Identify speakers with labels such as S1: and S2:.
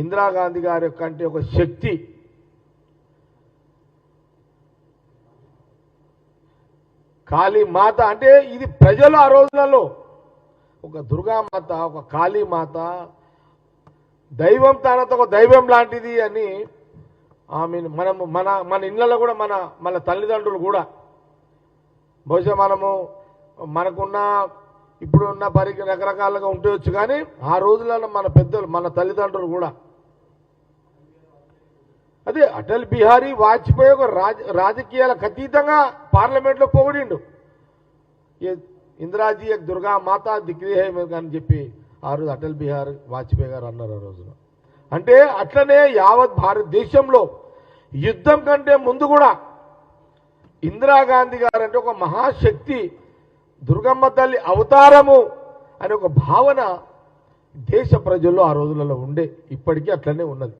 S1: ఇందిరాగాంధీ గారి యొక్క అంటే ఒక శక్తి. కాళీ మాత అంటే ఇది ప్రజలు ఆ రోజులలో. ఒక దుర్గామాత ఒక కాళీమాత దైవం తనతో ఒక దైవం లాంటిది అని ఆమెను మనము మన మన ఇళ్ళలో కూడా మన మన తల్లిదండ్రులు కూడా. బహుశా మనము మనకున్న ఇప్పుడున్న పరి రకరకాలుగా ఉండవచ్చు కానీ ఆ రోజులలో మన పెద్దలు మన తల్లిదండ్రులు కూడా. అదే అటల్ బిహారీ వాజ్పేయి ఒక రాజ రాజకీయాలకు అతీతంగా పార్లమెంట్లో పొగిడిండు. ఇందిరాజీ దుర్గా మాత దిగ్విజయం అని చెప్పి ఆ రోజు అటల్ బిహారీ వాజ్పేయి గారు అన్నారు ఆ రోజున. అంటే అట్లనే యావత్ భారతదేశంలో యుద్ధం కంటే ముందు కూడా ఇందిరాగాంధీ గారు అంటే ఒక మహాశక్తి దుర్గమ్మ తల్లి అవతారము అనే ఒక భావన దేశ ప్రజల్లో ఆ రోజులలో ఉండే. ఇప్పటికీ అట్లనే ఉన్నది.